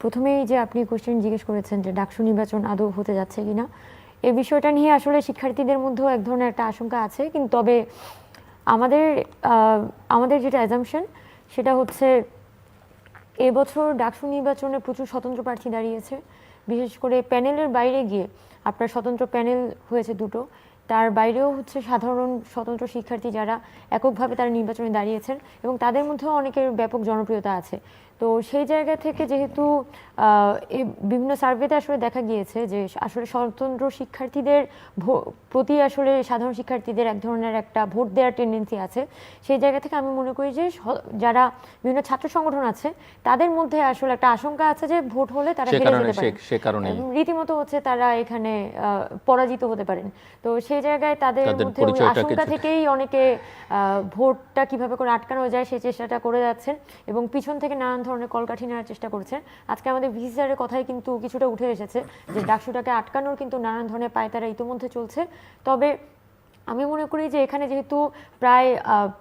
প্রথমেই যে আপনি কোশ্চেন জিজ্ঞেস করেছেন যে ডাকসু নির্বাচন আদৌ হতে যাচ্ছে কিনা এই বিষয়টা নিয়ে আসলে শিক্ষার্থীদের মধ্যেও এক ধরনের একটা আশঙ্কা আছে। কিন্তু তবে আমাদের আমাদের যেটা অ্যাজামশন সেটা হচ্ছে এবছর ডাকসু নির্বাচনে প্রচুর স্বতন্ত্র প্রার্থী দাঁড়িয়েছে। বিশেষ করে প্যানেলের বাইরে গিয়ে আপনার স্বতন্ত্র প্যানেল হয়েছে দুটো। তার বাইরেও হচ্ছে সাধারণ স্বতন্ত্র শিক্ষার্থী যারা এককভাবে তারা নির্বাচনে দাঁড়িয়েছেন এবং তাদের মধ্যেও অনেকের ব্যাপক জনপ্রিয়তা আছে। তো সেই জায়গা থেকে যেহেতু বিভিন্ন সার্ভেতে আসলে দেখা গিয়েছে যে আসলে স্বতন্ত্র শিক্ষার্থীদের প্রতি আসলে সাধারণ শিক্ষার্থীদের এক ধরনের একটা ভোট দেওয়ার টেন্ডেন্সি আছে। সেই জায়গা থেকে আমি মনে করি যে যারা বিভিন্ন ছাত্র সংগঠন আছে তাদের মধ্যে আসলে একটা আশঙ্কা আছে যে ভোট হলে তারা হেরে যেতে এবং রীতিমতো হচ্ছে তারা এখানে পরাজিত হতে পারেন। তো সেই জায়গায় তাদের মধ্যে ওই আশঙ্কা থেকেই অনেকে ভোটটা কীভাবে করে আটকানো যায় সেই চেষ্টাটা করে যাচ্ছেন এবং পিছন থেকে নানান ধরনের কলকাঠি নেওয়ার চেষ্টা করছেন আজকে আমাদের ভিসিআরের কথাই কিন্তু কিছুটা উঠে এসেছে যে ডাকসুটাকে আটকানোর কিন্তু নানান ধরনের পায়তারা ইতিমধ্যে চলছে। তবে আমি মনে করি যে এখানে যেহেতু প্রায়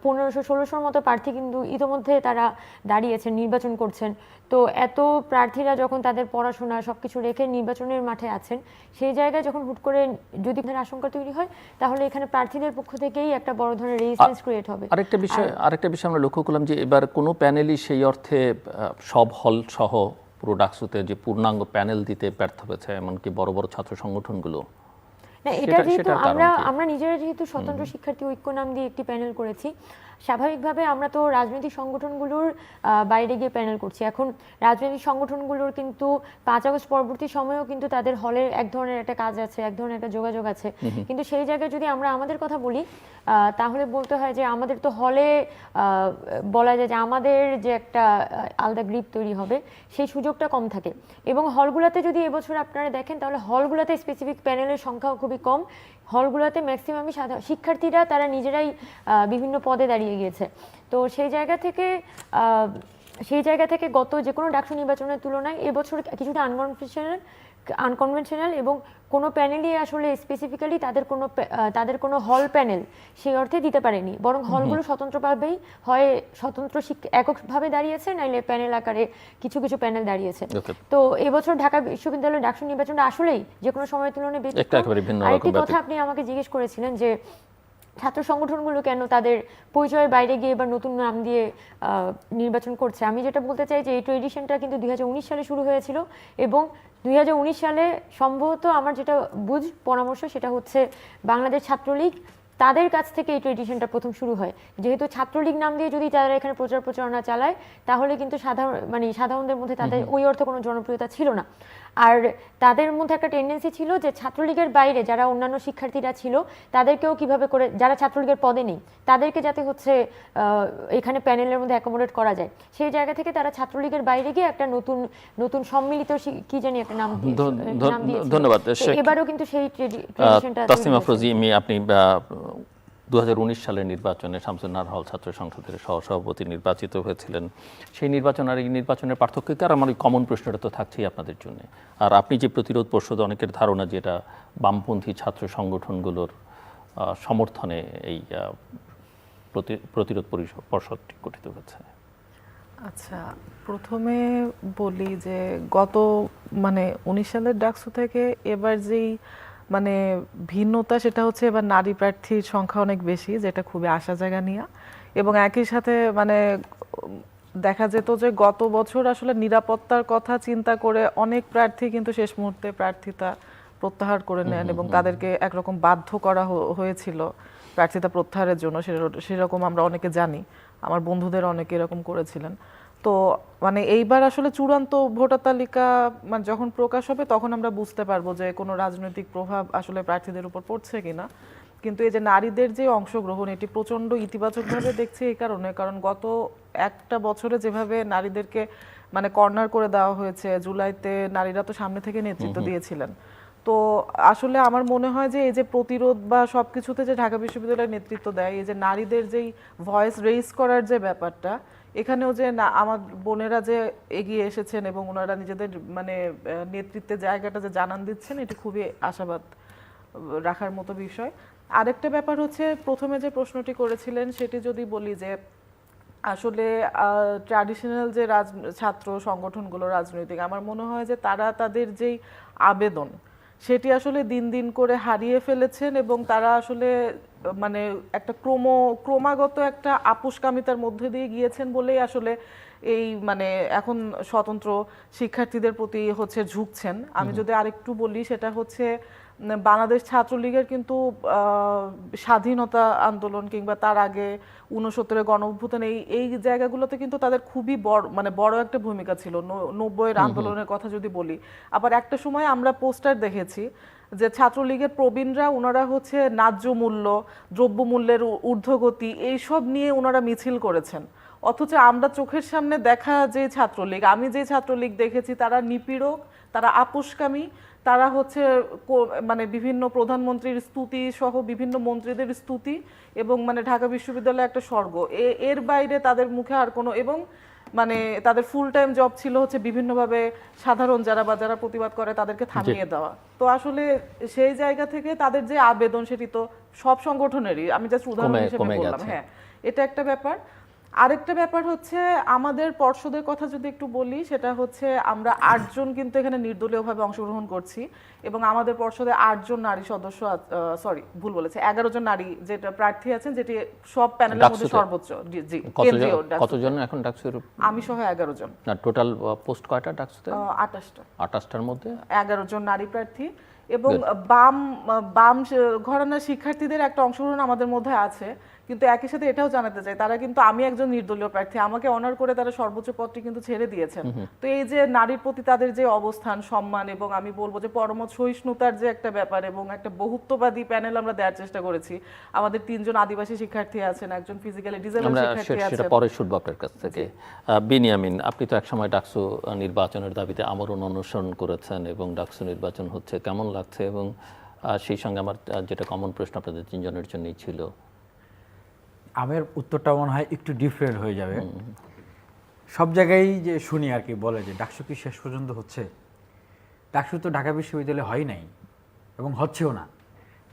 পনেরোশো ষোলোশোর মতো প্রার্থী কিন্তু ইতিমধ্যে তারা দাঁড়িয়েছেন নির্বাচন করছেন। তো এত প্রার্থীরা যখন তাদের পড়াশোনা সব কিছু রেখে নির্বাচনের মাঠে আছেন সেই জায়গায় যখন হুট করে যদি আশঙ্কা তৈরি হয় তাহলে এখানে প্রার্থীদের পক্ষ থেকেই একটা বড় ধরনের রেজিস্ট্যান্স ক্রিয়েট হবে। আরেকটা বিষয় আরেকটা বিষয় আমরা লক্ষ্য করলাম যে এবার কোনো প্যানেলই সেই অর্থে সব হল সহ পুরো ডাকসুতে যে পূর্ণাঙ্গ প্যানেল দিতে ব্যর্থ হয়েছে এমনকি বড় বড় ছাত্র সংগঠনগুলো। না এটা যেহেতু আমরা আমরা নিজেরা যেহেতু স্বতন্ত্র শিক্ষার্থী ঐক্য নাম দিয়ে একটি প্যানেল করেছি স্বাভাবিকভাবে আমরা তো রাজনৈতিক সংগঠনগুলোর বাইরে গিয়ে প্যানেল করছি। এখন রাজনৈতিক সংগঠনগুলোর কিন্তু পাঁচ আগস্ট পরবর্তী সময়েও কিন্তু তাদের হলের এক ধরনের একটা কাজ আছে এক ধরনের একটা যোগাযোগ আছে। কিন্তু সেই জায়গায় যদি আমরা আমাদের কথা বলি তাহলে বলতে হয় যে আমাদের তো হলে বলা যায় যে আমাদের যে একটা আলাদা গ্রিপ তৈরি হবে সেই সুযোগটা কম থাকে। এবং হলগুলোতে যদি এবছর আপনারা দেখেন তাহলে হলগুলোতে স্পেসিফিক প্যানেলের সংখ্যাও খুবই কম। হলগুলোতে ম্যাক্সিমামই সাধারণ শিক্ষার্থীরা তারা নিজেরাই বিভিন্ন পদে দাঁড়িয়ে গিয়েছে। তো সেই জায়গা থেকে সেই জায়গা থেকে গত যে কোনো ডাকসু নির্বাচনের তুলনায় এবছর কিছুটা আনকনভেনশনাল আনকনভেনশনাল এবং কোনো প্যানেলই আসলে স্পেসিফিক্যালি তাদের কোনো তাদের কোনো হল প্যানেল সেই অর্থে দিতে পারেনি। বরং হলগুলো স্বতন্ত্রভাবেই হয় স্বতন্ত্র শিক্ষা এককভাবে দাঁড়িয়েছে নাইলে প্যানেল আকারে কিছু কিছু প্যানেল দাঁড়িয়েছে। তো এবছর ঢাকা বিশ্ববিদ্যালয়ের ডাকসু নির্বাচনটা আসলেই যে কোনো সময়ের তুলনায় একটা আরেকটি কথা আপনি আমাকে জিজ্ঞেস করেছিলেন যে ছাত্র সংগঠনগুলো কেন তাদের পরিচয়ের বাইরে গিয়ে এবার নতুন নাম দিয়ে নির্বাচন করছে? আমি যেটা বলতে চাই যে এই ট্রেডিশনটা কিন্তু দুই হাজার উনিশ সালে শুরু হয়েছিল এবং দুই হাজার উনিশ সালে সম্ভবত আমার যেটা বুঝ পরামর্শ সেটা হচ্ছে বাংলাদেশ ছাত্রলীগ তাদের কাছ থেকে এই ট্রেডিশনটা প্রথম শুরু হয়। যেহেতু ছাত্রলীগ নাম দিয়ে যদি তারা এখানে প্রচার প্রচারণা চালায় তাহলে কিন্তু সাধারণ মানে সাধারণদের মধ্যে তাদের ওই অর্থে কোনো জনপ্রিয়তা ছিল না। আর তাদের মধ্যে একটা টেন্ডেন্সি ছিল যে ছাত্রলীগের বাইরে যারা অন্যান্য শিক্ষার্থীরা ছিল তাদেরকেও কীভাবে করে যারা ছাত্রলীগের পদে নেই তাদেরকে যাতে হচ্ছে এখানে প্যানেলের মধ্যে অ্যাকোমোডেট করা যায়। সেই জায়গা থেকে তারা ছাত্রলীগের বাইরে গিয়ে একটা নতুন নতুন সম্মিলিত কি জানি একটা নাম। ধন্যবাদ, এবারও কিন্তু সেই ট্রেডিশনটা আফরোজি আপনি দু হাজার উনিশ সালের নির্বাচনে শামসুন্নার হল ছাত্র সংসদের সহসভাপতি নির্বাচিত হয়েছিলেন। সেই নির্বাচন আর এই নির্বাচনের পার্থক্য কি আর আমার ওই কমন প্রশ্নটা তো থাকছেই আপনাদের জন্য? আর আপনি যে প্রতিরোধ পর্ষদ, অনেকের ধারণা যেটা বামপন্থী ছাত্র সংগঠনগুলোর সমর্থনে এই প্রতি- প্রতিরোধ পরিষদ পর্ষদটি গঠিত হয়েছে। আচ্ছা প্রথমে বলি যে গত মানে উনিশ সালের ডাকসু থেকে এবার যেই মানে ভিন্নতা সেটা হচ্ছে এবার নারী প্রার্থীর সংখ্যা অনেক বেশি যেটা খুবই আশা জায়গা নিয়ে। এবং একই সাথে মানে দেখা যেত যে গত বছর আসলে নিরাপত্তার কথা চিন্তা করে অনেক প্রার্থী কিন্তু শেষ মুহূর্তে প্রার্থিতা প্রত্যাহার করে নেন এবং তাদেরকে একরকম বাধ্য করা হয়েছিল প্রার্থিতা প্রত্যাহারের জন্য। সেরকম আমরা অনেকে জানি। আমার বন্ধুদের অনেকে এরকম করেছিলেন। তো মানে এইবার আসলে চূড়ান্ত ভোটার তালিকা মানে যখন প্রকাশ হবে তখন আমরা বুঝতে পারব যে কোনো রাজনৈতিক প্রভাব আসলে প্রার্থীদের উপর পড়ছে কিনা। কিন্তু এই যে নারীদের যে অংশগ্রহণ এটি প্রচণ্ড ইতিবাচকভাবে দেখছি এই কারণে। কারণ গত একটা বছরে যেভাবে নারীদেরকে মানে কর্নার করে দেওয়া হয়েছে জুলাইতে নারীরা তো সামনে থেকে নেতৃত্ব দিয়েছিলেন। তো আসলে আমার মনে হয় যে এই যে প্রতিরোধ বা সবকিছুতে যে ঢাকা বিশ্ববিদ্যালয়ের নেতৃত্ব দেয় এই যে নারীদের যেই ভয়েস রেইজ করার যে ব্যাপারটা এখানেও যে না, আমার বোনেরা যে এগিয়ে এসেছেন এবং ওনারা নিজেদের মানে নেতৃত্বে জায়গাটা যে জানান দিচ্ছেন, এটি খুবই আশাবাদ রাখার মতো বিষয়। আরেকটা ব্যাপার হচ্ছে, প্রথমে যে প্রশ্নটি করেছিলেন, সেটি যদি বলি যে, আসলে ট্র্যাডিশনাল যে রাজ, ছাত্র সংগঠনগুলো, রাজনৈতিক, আমার মনে হয় যে তারা তাদের যেই আবেদন সেটি আসলে দিন দিন করে হারিয়ে ফেলেছেন এবং তারা আসলে মানে একটা ক্রম ক্রমাগত একটা আপুষকামিতার মধ্যে দিয়ে গিয়েছেন বলেই আসলে এই মানে এখন স্বতন্ত্র শিক্ষার্থীদের প্রতি হচ্ছে ঝুঁকছেন। আমি যদি আরেকটু বলি সেটা হচ্ছে বাংলাদেশ ছাত্রলীগের কিন্তু স্বাধীনতা আন্দোলন কিংবা তার আগে উনসত্তরের গণ অভ্যুত্থান এই এই জায়গাগুলোতে কিন্তু তাদের খুবই বড় মানে বড় একটা ভূমিকা ছিল। নব্বইয়ের আন্দোলনের কথা যদি বলি। আবার একটা সময় আমরা পোস্টার দেখেছি যে ছাত্রলীগের প্রবীণরা ওনারা হচ্ছে ন্যায্য মূল্য দ্রব্যমূল্যের ঊর্ধ্বগতি এইসব নিয়ে ওনারা মিছিল করেছেন। অথচ আমরা চোখের সামনে দেখা যে ছাত্রলীগ আমি যে ছাত্রলীগ দেখেছি তারা নিপীড়ক তারা আপোষকামী তারা হচ্ছে মানে বিভিন্ন প্রধানমন্ত্রীর স্তুতি সহ বিভিন্ন মন্ত্রীদের স্তুতি এবং মানে ঢাকা বিশ্ববিদ্যালয় একটা স্বর্গ। এর বাইরে তাদের মুখে আর কোনো এবং মানে তাদের ফুল টাইম জব ছিল হচ্ছে বিভিন্নভাবে সাধারণ যারা বা যারা প্রতিবাদ করে তাদেরকে থামিয়ে দেওয়া। তো আসলে সেই জায়গা থেকে তাদের যে আবেদন সেটি তো সব সংগঠনেরই। আমি জাস্ট উদাহরণ হিসেবে বললাম হ্যাঁ। এটা একটা ব্যাপার। আরেকটা ব্যাপার হচ্ছে আমাদের পর্ষদের কথা যদি একটু বলি সেটা হচ্ছে আমরা আটজন কিন্তু এখানে নির্দলীয়ভাবে অংশগ্রহণ করছি এবং আমাদের পর্ষদে আটজন নারী সদস্য সরি ভুল বলেছে এগারো জন নারী যেটা প্রার্থী আছেন যেটি সব প্যানেলের মধ্যে সর্বোচ্চ জি, কতজন কেন্দ্রীয় কতজন এখন ডাকসুর? আমি সহ এগারো জন না টোটাল পোস্ট কয়টা ডাকসুতে? আঠাশটা। আঠাশটার মধ্যে? এগারো জন নারী প্রার্থী এবং বাম বাম ঘরানার শিক্ষার্থীদের একটা অংশগ্রহণ আমাদের মধ্যে আছে। কিন্তু একই সাথে এটাও জানাতে চাই তারা কিন্তু আমি একজন নির্দলীয় প্রার্থী আমাকে অনার করে তারা সর্বোচ্চ পদটি কিন্তু ছেড়ে দিয়েছেন। তো এই যে নারীর প্রতি তাদের যে অবস্থান সম্মান এবং আমি বলব যে পরমত সহিষ্ণুতার যে একটা ব্যাপার এবং একটা বহুত্ববাদী প্যানেল আমরা দেওয়ার চেষ্টা করেছি আমাদের তিনজন আদিবাসী শিক্ষার্থী আছেন একজন ফিজিক্যালি ডিজেবল শিক্ষার্থী আছেন। পরে শুনব আপনার কাছ থেকে। বিনিয়ামিন আপনি তো একসময় ডাকসু আহ, নির্বাচনের দাবিতে আমরণ অনুসরণ করেছেন এবং ডাকসু নির্বাচন হচ্ছে কেমন লাগছে এবং সেই সঙ্গে আমার যেটা কমন প্রশ্ন আপনাদের তিনজনের জন্যই ছিল। আমের উত্তরটা মনে হয় একটু ডিফারেন্ট হয়ে যাবে। সব জায়গায় যে শুনি আর কি বলে যে ডাকসু কি শেষ পর্যন্ত হচ্ছে? ডাকসু তো ঢাকা বিশ্ববিদ্যালয়ে হয় নাই এবং হচ্ছেও না।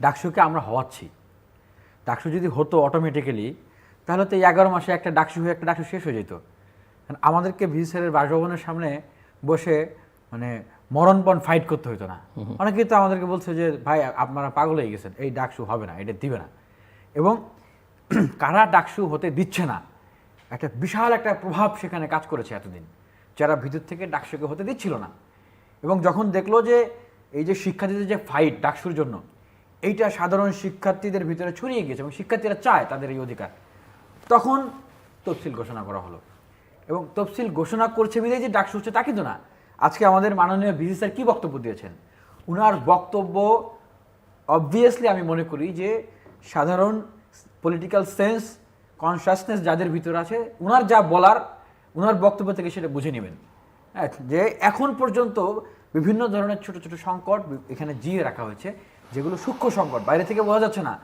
ডাকসুকে আমরা হওয়াচ্ছি। ডাকসু যদি হতো অটোমেটিক্যালি তাহলে তো এই এগারো মাসে একটা ডাকসু হয়ে একটা ডাকসু শেষ হয়ে যেত। কারণ আমাদেরকে ভিসিআরের বাসভবনের সামনে বসে মানে মরণপণ ফাইট করতে হতো না। অনেকেই তো আমাদেরকে বলছে যে ভাই আপনারা পাগল হয়ে গেছেন। এই ডাকসু হবে না এটা দিবে না। এবং কারা ডাকসু হতে দিচ্ছে না? একটা বিশাল একটা প্রভাব সেখানে কাজ করেছে এতদিন, যারা ভিতর থেকে ডাকসুকে হতে দিচ্ছিল না। এবং যখন দেখল যে এই যে শিক্ষার্থীদের যে ফাইট ডাকসুর জন্য, এইটা সাধারণ শিক্ষার্থীদের ভিতরে ছড়িয়ে গিয়েছে এবং শিক্ষার্থীরা চায় তাদের এই অধিকার। তখন তফসিল ঘোষণা করা হলো। এবং তফসিল ঘোষণা করছে বিধায় যে ডাকসু হচ্ছে তা কিন্তু না। আজকে আমাদের মাননীয় ভিসি স্যার কী বক্তব্য দিয়েছেন? উনার বক্তব্য অবভিয়াসলি আমি মনে করি যে সাধারণ পলিটিক্যাল সেন্স কনসাসনেস যাদের ভিতরে আছে ওনার যা বলার ওনার বক্তব্য থেকে সেটা বুঝে নেবেন। হ্যাঁ, যে এখন পর্যন্ত বিভিন্ন ধরনের ছোট ছোট সংকট এখানে জিয়ে রাখা হয়েছে যেগুলো সূক্ষ্ম সংকট বাইরে থেকে বোঝা যাচ্ছে না।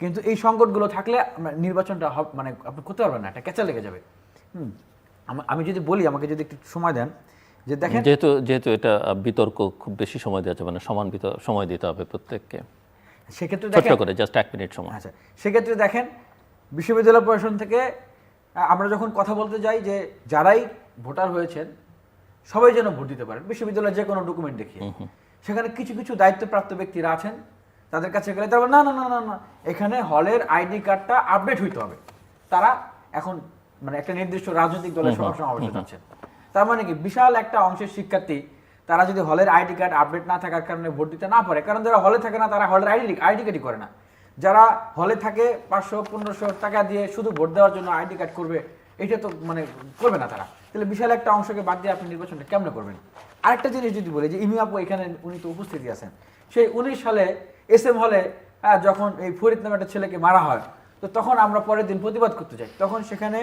কিন্তু এই সংকটগুলো থাকলে নির্বাচনটা মানে আপনি করতে পারবেন না একটা ক্যাচা লেগে যাবে। হুম আম- যদি বলি আমাকে যদি একটু সময় দেন যে দেখেন যেহেতু যেহেতু এটা বিতর্ক খুব বেশি সময় দেওয়া যাবে না সমান সময় দিতে হবে প্রত্যেককে। সেক্ষেত্রে ছোট্ট দেখেন করে জাস্ট এক মিনিট সময়। আচ্ছা সেক্ষেত্রে দেখেন বিশ্ববিদ্যালয় প্রশাসন থেকে আমরা যখন কথা বলতে যাই যে যারাই ভোটার হয়েছেন সবাই যেন ভোট দিতে পারেন। বিশ্ববিদ্যালয়ের যে কোনো ডকুমেন্ট দেখিয়ে। সেখানে কিছু কিছু দায়িত্বপ্রাপ্ত ব্যক্তিরা আছেন তাদের কাছে গেলে তারপর না না না না না এখানে হলের আইডি কার্ডটা আপডেট হইতে হবে। তারা এখন মানে একটা নির্দিষ্ট রাজনৈতিক দলের সভা সমাবেশে যাচ্ছেন তার মানে কি? বিশাল একটা অংশের শিক্ষার্থী তারা যদি হলের আইডি কার্ড আপডেট না থাকার কারণে ভোট দিতে না পারে, কারণ যারা হলে থাকে না, তারা হলের আইডি আইডি কার্ডই করে না। যারা হলে থাকে পাঁচশো, পনেরোশো টাকা দিয়ে শুধু ভোট দেওয়ার জন্য আইডি কার্ড করবে, এটা তো মানে করবে না তারা। তাহলে বিশাল একটা অংশকে বাদ দিয়ে আপনি নির্বাচনটা কেমনে করবেন? আরেকটা জিনিস যদি বলি, যে ইমিয়াপু এখানে উনি তো উপস্থিতি আছেন। সেই উনিশ সালে এস এম হলে যখন এই ফরিদ নামে একটা ছেলেকে মারা হয়, তো তখন আমরা পরের দিন প্রতিবাদ করতে যাই। তখন সেখানে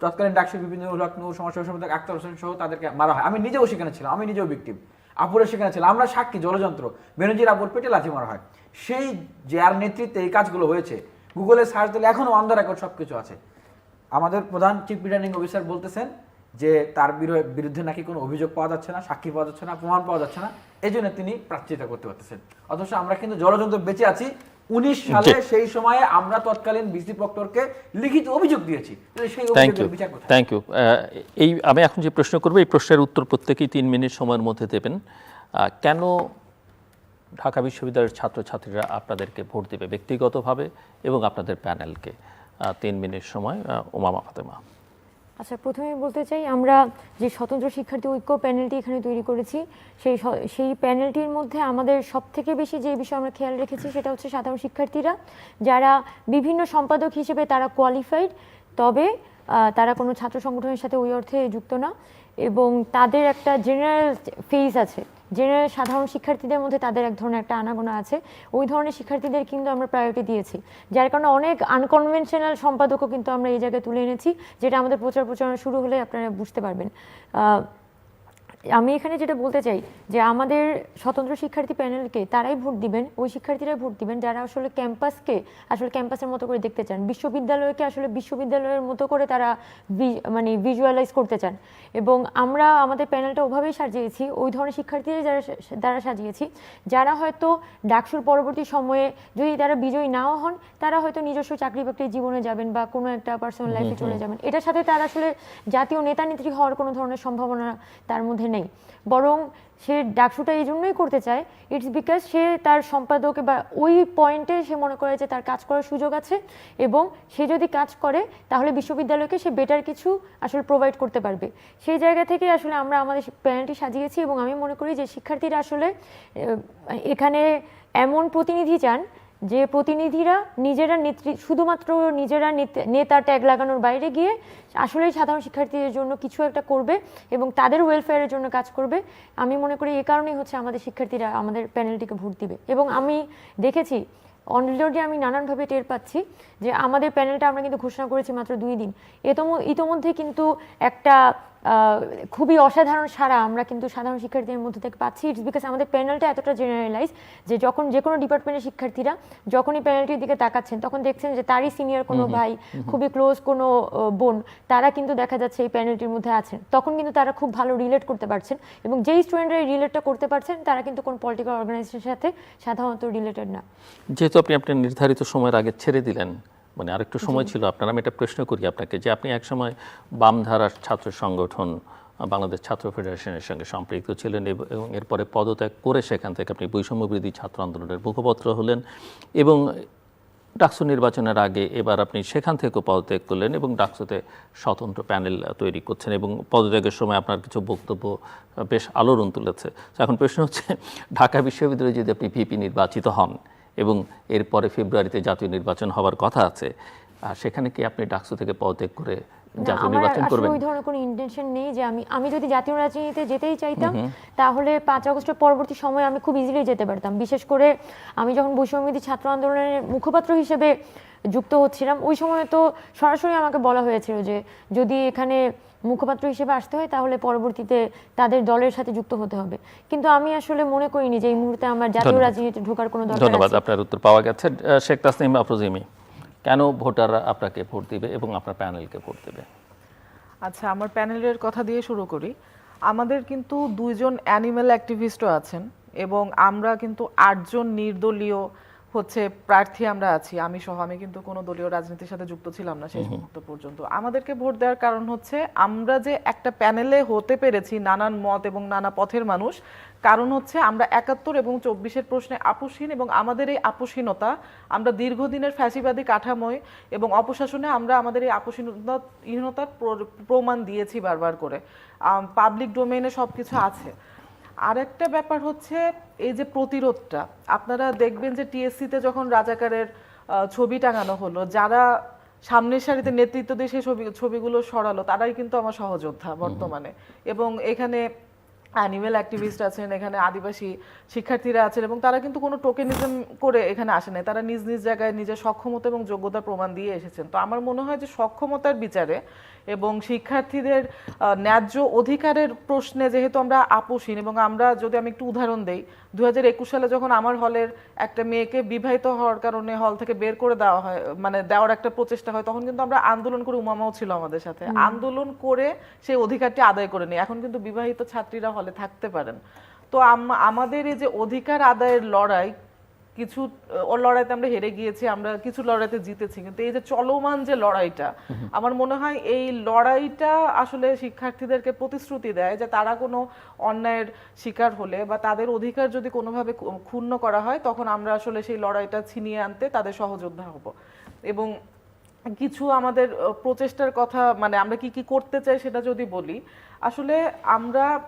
তৎকালীন ডাকসু বিভিন্ন লক্ষ্ণৌ সমাজসেবা সম্পাদক আক্তার হোসেন সহ তাদেরকে মারা হয়। আমি নিজেও সেখানে ছিলাম, আমি নিজেও ভিকটিম আপুরে সেখানে ছিলাম, আমরা সাক্ষী, জলযন্ত্র। বেনজির আপুর পেটে লাথি মারা হয়। সেই যার নেতৃত্বে এই কাজগুলো হয়েছে, গুগলে সার্চ দিলে এখনও অন দ্য রেকর্ড সব কিছু আছে। আমাদের প্রধান চিফ রিটার্নিং অফিসার বলতেছেন যে, তার বিরো- বিরুদ্ধে নাকি কোনো অভিযোগ পাওয়া যাচ্ছে না, সাক্ষী পাওয়া যাচ্ছে না, প্রমাণ পাওয়া যাচ্ছে না। এই জন্য তিনি প্রার্থিতা করতে পারতেছেন। অথচ আমরা কিন্তু জলযন্ত্র বেঁচে আছি উনিশ সালে সেই সময়ে আমরা তৎকালীন বিসি প্রক্টরকে লিখিত অভিযোগ দিয়েছি। সেই থ্যাংক ইউ অভিযোগের বিচার থ্যাংক ইউ এই আমি এখন যে প্রশ্ন করব এই প্রশ্নের উত্তর প্রত্যেকেই তিন মিনিট সময়ের মধ্যে দেবেন। কেন ঢাকা বিশ্ববিদ্যালয়ের ছাত্রছাত্রীরা আপনাদেরকে ভোট দেবে ব্যক্তিগতভাবে এবং আপনাদের প্যানেলকে? তিন মিনিট সময় উমামা ফাতেমা। আচ্ছা প্রথমে বলতে চাই, আমরা যে স্বতন্ত্র শিক্ষার্থী ঐক্য প্যানেলটি এখানে তৈরি করেছি, সেই সেই প্যানেলটির মধ্যে আমাদের সব থেকে বেশি যে বিষয় আমরা খেয়াল রেখেছি সেটা হচ্ছে সাধারণ শিক্ষার্থীরা, যারা বিভিন্ন সম্পাদক হিসেবে তারা কোয়ালিফাইড তবে তারা কোনো ছাত্র সংগঠনের সাথে ওই অর্থে যুক্ত না, এবং তাদের একটা জেনারেল ফেজ আছে। জেনারেল সাধারণ শিক্ষার্থীদের মধ্যে তাদের এক ধরনের একটা আনাগোনা আছে, ওই ধরনের শিক্ষার্থীদের কিন্তু আমরা প্রায়োরিটি দিয়েছি। যার কারণে অনেক আনকনভেনশনাল সম্পাদকও কিন্তু আমরা এই জায়গায় তুলে এনেছি, যেটা আমাদের প্রচার প্রচারণা শুরু হলে আপনারা বুঝতে পারবেন। আমি এখানে যেটা বলতে চাই যে আমাদের স্বতন্ত্র শিক্ষার্থী প্যানেলকে তারাই ভোট দিবেন ওই শিক্ষার্থীরাই ভোট দিবেন যারা আসলে ক্যাম্পাসকে আসলে ক্যাম্পাসের মতো করে দেখতে চান বিশ্ববিদ্যালয়কে আসলে বিশ্ববিদ্যালয়ের মতো করে তারা মানে ভিজুয়ালাইজ করতে চান। এবং আমরা আমাদের প্যানেলটা ওভাবেই সাজিয়েছি ওই ধরনের শিক্ষার্থীরা যারা দ্বারা সাজিয়েছি যারা হয়তো ডাকসুর পরবর্তী সময়ে যদি তারা বিজয়ী নাও হন তারা হয়তো নিজস্ব চাকরি বাকরি জীবনে যাবেন বা কোনো একটা পার্সোনাল লাইফে চলে যাবেন। এটার সাথে তারা আসলে জাতীয় নেতা নেত্রী হওয়ার কোনো ধরনের সম্ভাবনা তার মধ্যে নেই। বরং সে ডাকসুটা এই জন্যই করতে চায় ইটস বিকজ সে তার সম্পাদকে বা ওই পয়েন্টে সে মনে করে যে তার কাজ করার সুযোগ আছে এবং সে যদি কাজ করে, তাহলে বিশ্ববিদ্যালয়কে সে বেটার কিছু আসলে প্রোভাইড করতে পারবে। সেই জায়গা থেকে আসলে আমরা আমাদের প্যানেলটি সাজিয়েছি এবং আমি মনে করি যে শিক্ষার্থীরা আসলে এখানে এমন প্রতিনিধি চান যে প্রতিনিধিরা নিজেরা নেতৃ শুধুমাত্র নিজেরা নেত- ট্যাগ লাগানোর বাইরে গিয়ে আসলেই সাধারণ শিক্ষার্থীদের জন্য কিছু একটা করবে এবং তাদের ওয়েলফেয়ারের জন্য কাজ করবে, আমি মনে করি এই কারণেই হচ্ছে আমাদের শিক্ষার্থীরা আমাদের প্যানেলটিকে ভোট দিবে। এবং আমি দেখেছি অলরেডি আমি নানানভাবে টের পাচ্ছি যে আমাদের প্যানেলটা আমরা কিন্তু ঘোষণা করেছি মাত্র দুই দিন। এতম- ইতোমধ্যে কিন্তু একটা খুবই অসাধারণ সারা আমরা কিন্তু সাধারণ শিক্ষার্থীদের মধ্যে থেকে পাচ্ছি। ইটস বিকজ আমাদের প্যানেলটা এতটা জেনারেলাইজ যে যখন যে কোনো ডিপার্টমেন্টের শিক্ষার্থীরা যখনই প্যানেলটির দিকে তাকাচ্ছেন তখন দেখছেন যে তারই সিনিয়র কোনো ভাই খুবই ক্লোজ কোনো বোন তারা কিন্তু দেখা যাচ্ছে এই প্যানেলটির মধ্যে আছেন। তখন কিন্তু তারা খুব ভালো রিলেট করতে পারছেন এবং যেই স্টুডেন্টরা এই রিলেটটা করতে পারছেন তারা কিন্তু কোনো পলিটিক্যাল অর্গানাইজেশনের সাথে সাধারণত রিলেটেড না। যেহেতু আপনি আপনার নির্ধারিত সময়ের আগে ছেড়ে দিলেন মানে আরেকটু সময় ছিল আপনার আমি একটা প্রশ্ন করি আপনাকে যে আপনি একসময় বামধারার ছাত্র সংগঠন বাংলাদেশ ছাত্র ফেডারেশনের সঙ্গে সম্পৃক্ত ছিলেন এবং এরপরে পদত্যাগ করে সেখান থেকে আপনি বৈষম্যবৃদ্ধি ছাত্র আন্দোলনের মুখপত্র হলেন এবং ডাকসু নির্বাচনের আগে এবার আপনি সেখান থেকেও পদত্যাগ করলেন এবং ডাকসুতে স্বতন্ত্র প্যানেল তৈরি করছেন এবং পদত্যাগের সময় আপনার কিছু বক্তব্য বেশ আলোড়ন তুলেছে। এখন প্রশ্ন হচ্ছে ঢাকা বিশ্ববিদ্যালয়ে যদি আপনি ভিপি নির্বাচিত হন এবং এরপরে ফেব্রুয়ারিতে জাতীয় নির্বাচন হওয়ার কথা আছে। আর সেখানে কি আপনি ডাকসু থেকে পদত্যাগ করে জাতীয় নির্বাচন করবেন? ওই ধরনের কোনো ইন্টেনশন নেই যে আমি আমি যদি জাতীয় রাজনীতিতে যেতেই চাইতাম তাহলে পাঁচ আগস্টের পরবর্তী সময়ে আমি খুব ইজিলি যেতে পারতাম। বিশেষ করে আমি যখন বৈষম্যবিধি ছাত্র আন্দোলনের মুখপাত্র হিসেবে যুক্ত হচ্ছিলাম ওই সময় তো সরাসরি আমাকে বলা হয়েছিল যে যদি এখানে মুখপাত্র হিসেবে আসতে হয় তাহলে পরবর্তীতে তাদের দলের সাথে যুক্ত হতে হবে। কিন্তু আমি আসলে মনে করিনি যে এই মুহূর্তে আমার জাতীয়। রাজনীতিতে ঢোকার কোনো দরকার ধন্যবাদ আপনার উত্তর পাওয়া গেছে। শেখ তাসনিম আফরোজিমি কেন ভোটাররা আপনাকে ভোট দিবে এবং আপনার প্যানেলকে ভোট দেবে? আচ্ছা আমার প্যানেলের কথা দিয়ে শুরু করি। আমাদের কিন্তু দুইজন অ্যানিম্যাল অ্যাক্টিভিস্টও আছেন এবং আমরা কিন্তু আটজন নির্দলীয় হচ্ছে প্রার্থী আমরা আছি আমি সহ আমি কিন্তু কোনো দলীয় রাজনীতির সাথে যুক্ত ছিলাম না শেষ মুহূর্ত পর্যন্ত। আমাদেরকে ভোট দেওয়ার কারণ হচ্ছে আমরা যে একটা প্যানেলে হতে পেরেছি নানান মত এবং নানা পথের মানুষ কারণ হচ্ছে আমরা একাত্তর এবং চব্বিশের প্রশ্নে আপোষহীন এবং আমাদের এই আপোষহীনতা আমরা দীর্ঘদিনের ফ্যাসিবাদী কাঠামোয় এবং অপশাসনে আমরা আমাদের এই আপোষহীনতার প্রমাণ দিয়েছি বারবার করে। পাবলিক ডোমেইনে সব কিছু আছে। আর একটা ব্যাপার হচ্ছে এই যে প্রতিরোধটা। আপনারা দেখবেন যে টিএসসিতে যখন রাজাকারের ছবি টাঙানো হলো যারা সামনের সারিতে নেতৃত্ব দিয়ে সেই ছবি ছবিগুলো সরালো তারাই কিন্তু আমার সহযোদ্ধা বর্তমানে। এবং এখানে অ্যানিমেল অ্যাক্টিভিস্ট আছেন, এখানে আদিবাসী শিক্ষার্থীরা আছেন এবং তারা কিন্তু কোনো টোকেনিজম করে এখানে আসে নাই। তারা নিজ নিজ জায়গায় নিজের সক্ষমতা এবং যোগ্যতার প্রমাণ দিয়ে এসেছেন। তো আমার মনে হয় যে সক্ষমতার বিচারে এবং শিক্ষার্থীদের ন্যায্য অধিকারের প্রশ্নে যেহেতু আমরা আপোষহীন এবং আমরা যদি আমি একটু উদাহরণ দেই দু হাজার একুশ সালে যখন আমার হলের একটা মেয়েকে বিবাহিত হওয়ার কারণে হল থেকে বের করে দেওয়া হয় মানে দেওয়ার একটা প্রচেষ্টা হয় তখন কিন্তু আমরা আন্দোলন করে উমামাও ছিল আমাদের সাথে। আন্দোলন করে সেই অধিকারটি আদায় করে নিই এখন কিন্তু বিবাহিত ছাত্রীরা হলে থাকতে পারেন। তো আম- আমাদের এই যে অধিকার আদায়ের লড়াই কিছু ওর লড়াইতে আমরা হেরে গিয়েছি আমরা কিছু লড়াইতে জিতেছি কিন্তু এই যে চলমান যে লড়াইটা আমার মনে হয় এই লড়াইটা আসলে শিক্ষার্থীদেরকে প্রতিশ্রুতি দেয় যে তারা কোনো অন্যায়ের শিকার হলে বা তাদের অধিকার যদি কোনোভাবে ক্ষুণ্ণ করা হয় তখন আমরা আসলে সেই লড়াইটা ছিনিয়ে আনতে তাদের সহযোদ্ধা হব। এবং কিছু আমাদের প্রচেষ্টার কথা মানে আমরা কি কি করতে চাই সেটা যদি বলি আসলে আমরা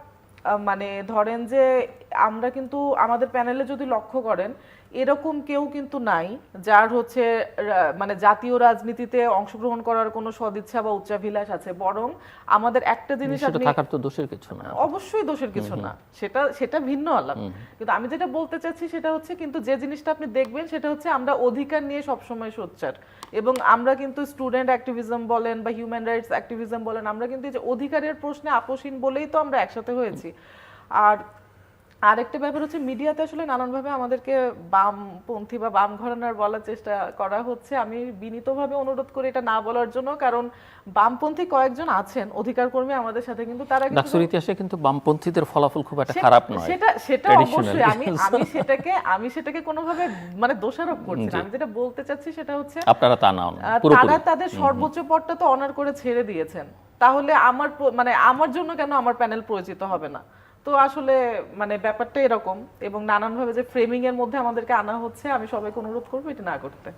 মানে ধরেন যে আমরা কিন্তু আমাদের প্যানেলে যদি লক্ষ্য করেন এরকম কেউ কিন্তু নাই যার হচ্ছে মানে জাতীয় রাজনীতিতে অংশগ্রহণ করার কোনো সদিচ্ছা বা উচ্চাভিলাষ আছে। বরং আমাদের একটা জিনিস আপনি থাকার তো দোষের কিছু না। অবশ্যই দোষের কিছু না। সেটা সেটা ভিন্ন আলাপ কিন্তু আমি যেটা বলতে চাচ্ছি সেটা হচ্ছে কিন্তু যে জিনিসটা আপনি দেখবেন সেটা হচ্ছে আমরা অধিকার নিয়ে সবসময় সোচ্চার। এবং আমরা কিন্তু স্টুডেন্ট অ্যাক্টিভিজম বলেন বা হিউম্যান রাইটস অ্যাক্টিভিজম বলেন আমরা কিন্তু যে অধিকারের প্রশ্নে আপোষহীন বলেই তো আমরা একসাথে হয়েছি। আর আরেকটা ব্যাপার হচ্ছে মিডিয়াতে আসলে নানানভাবে আমাদেরকে বামপন্থী বা বাম ঘরানার বলার চেষ্টা করা হচ্ছে। আমি বিনীতভাবে অনুরোধ করি এটা না বলার জন্য কারণ বামপন্থী কয়েকজন আছেন অধিকার কর্মী আমাদের সাথে কিন্তু তারা কিন্তু ডাকসুর ইতিহাসে কিন্তু বামপন্থীদের ফলাফল খুব একটা খারাপ নয় সেটা সেটা অবশ্যই। আমি আমি সেটাকে আমি সেটাকে কোনোভাবে মানে দোষারোপ করছি না। আমি যেটা বলতে চাচ্ছি সেটা হচ্ছে আপনারা তা না তারা তাদের সর্বোচ্চ পদটা তো অনার করে ছেড়ে দিয়েছেন। তাহলে আমার মানে আমার জন্য কেন আমার প্যানেল পরিচিত হবে না? তো আসলে মানে ব্যাপারটা এরকম এবং নানানভাবে যে ফ্রেমিং এর মধ্যে আমাদেরকে আনা হচ্ছে, আমি সবাইকে অনুরোধ করব এটা না করতে।